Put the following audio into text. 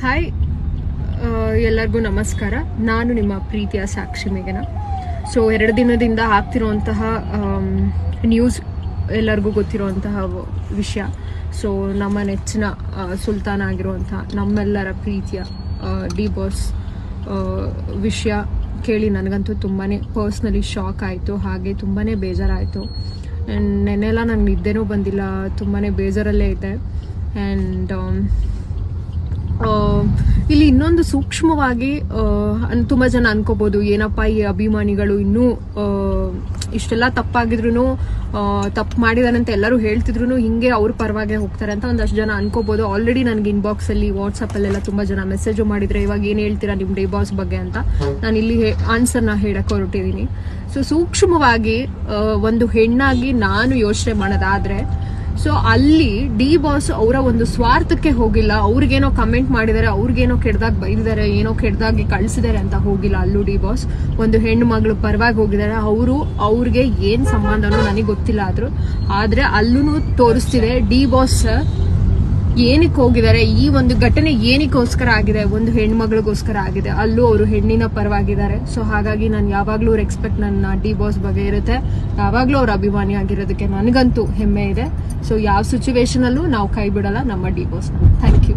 Hi ಎಲ್ಲರಿಗೂ ನಮಸ್ಕಾರ. ನಾನು ನಿಮ್ಮ ಪ್ರೀತಿಯ ಸಾಕ್ಷಿ ಮೇಘನ. ಸೊ ಎರಡು ದಿನದಿಂದ ಆಗ್ತಿರುವಂತಹ ನ್ಯೂಸ್ ಎಲ್ಲರಿಗೂ ಗೊತ್ತಿರುವಂತಹ ವಿಷಯ. ಸೊ ನಮ್ಮ ನೆಚ್ಚಿನ ಸುಲ್ತಾನ ಆಗಿರುವಂತಹ ನಮ್ಮೆಲ್ಲರ ಪ್ರೀತಿಯ ಡಿ ಬಾಸ್ ವಿಷಯ ಕೇಳಿ ನನಗಂತೂ ತುಂಬಾ ಪರ್ಸ್ನಲಿ ಶಾಕ್ ಆಯಿತು. ಹಾಗೆ ತುಂಬಾ ಬೇಜಾರಾಯಿತು. ಆ್ಯಂಡ್ ನೆನ್ನೆಲ್ಲ ನಂಗೆ ನಿದ್ದೆನೂ ಬಂದಿಲ್ಲ. ತುಂಬಾ ಬೇಜಾರಲ್ಲೇ ಇದೆ ಆ್ಯಂಡ್ ಇಲ್ಲಿ ಇನ್ನೊಂದು ಸೂಕ್ಷ್ಮವಾಗಿ ತುಂಬಾ ಜನ ಅನ್ಕೋಬಹುದು ಏನಪ್ಪ ಈ ಅಭಿಮಾನಿಗಳು ಇನ್ನೂ ಇಷ್ಟೆಲ್ಲ ತಪ್ಪಾಗಿದ್ರು ತಪ್ಪು ಮಾಡಿದಾರೆ ಅಂತ ಎಲ್ಲರೂ ಹೇಳ್ತಿದ್ರು ಹಿಂಗೆ ಅವ್ರ ಪರವಾಗಿ ಹೋಗ್ತಾರೆ ಅಂತ ಒಂದಷ್ಟು ಜನ ಅನ್ಕೋಬಹುದು ಆಲ್ರೆಡಿ ನನಗೆ ಇನ್ಬಾಕ್ಸ್ ಅಲ್ಲಿ ವಾಟ್ಸ್ಆಪ್ ಅಲ್ಲೆಲ್ಲ ತುಂಬಾ ಜನ ಮೆಸೇಜ್ ಮಾಡಿದ್ರೆ, ಇವಾಗ ಏನ್ ಹೇಳ್ತೀರಾ ನಿಮ್ ಡೇ ಬಾಸ್ ಬಗ್ಗೆ? ಅಂತ ನಾನು ಇಲ್ಲಿ ಆನ್ಸರ್ನ ಹೇಳಕ್ ಹೊರಟಿದ್ದೀನಿ ಸೊ ಸೂಕ್ಷ್ಮವಾಗಿ ಒಂದು ಹೆಣ್ಣಾಗಿ ನಾನು ಯೋಚನೆ ಮಾಡೋದಾದ್ರೆ ಸೊ ಅಲ್ಲಿ ಡಿ ಬಾಸ್ ಅವರ ಒಂದು ಸ್ವಾರ್ಥಕ್ಕೆ ಹೋಗಿಲ್ಲ. ಅವ್ರಿಗೇನೋ ಕಮೆಂಟ್ ಮಾಡಿದ್ದಾರೆ ಅವ್ರಿಗೇನೋ ಕೆಡ್ದಾಗ ಬೈದಿದ್ದಾರೆ ಏನೋ ಕೆಡ್ದಾಗಿ ಕಳ್ಸಿದ್ದಾರೆ ಅಂತ ಹೋಗಿಲ್ಲ ಅಲ್ಲೂ ಡಿ ಬಾಸ್ ಒಂದು ಹೆಣ್ಣು ಮಗಳು ಪರವಾಗಿ ಹೋಗಿದ್ದಾರೆ ಅವರು ಅವ್ರಿಗೆ ಏನು ಸಂಬಂಧನೋ ನನಗೆ ಗೊತ್ತಿಲ್ಲ ಆದರೂ. ಆದ್ರೆ ಅಲ್ಲೂ ತೋರಿಸ್ತಿದೆ ಡಿ ಬಾಸ್ ಏನಕ್ಕೆ ಹೋಗಿದ್ದಾರೆ? ಈ ಒಂದು ಘಟನೆ ಏನಕ್ಕೋಸ್ಕರ ಆಗಿದೆ? ಒಂದು ಹೆಣ್ಮಗಳಿಗೋಸ್ಕರ ಆಗಿದೆ. ಅಲ್ಲೂ ಅವರು ಹೆಣ್ಣಿನ ಪರವಾಗಿದ್ದಾರೆ. ಸೊ ಹಾಗಾಗಿ ನಾನು ಯಾವಾಗಲೂ ಎಕ್ಸ್ಪೆಕ್ಟ್ ನನ್ನ ಡಿ ಬಾಸ್ ಬಗ್ಗೆ ಇರುತ್ತೆ. ಯಾವಾಗಲೂ ಅವ್ರ ಅಭಿಮಾನಿ ಆಗಿರೋದಕ್ಕೆ ನನಗಂತೂ ಹೆಮ್ಮೆ ಇದೆ. ಸೊ ಯಾವ ಸಿಚುವೇಶನಲ್ಲೂ ನಾವು ಕೈ ಬಿಡಲ್ಲ ನಮ್ಮ ಡಿ ಬಾಸ್ ಥ್ಯಾಂಕ್ ಯು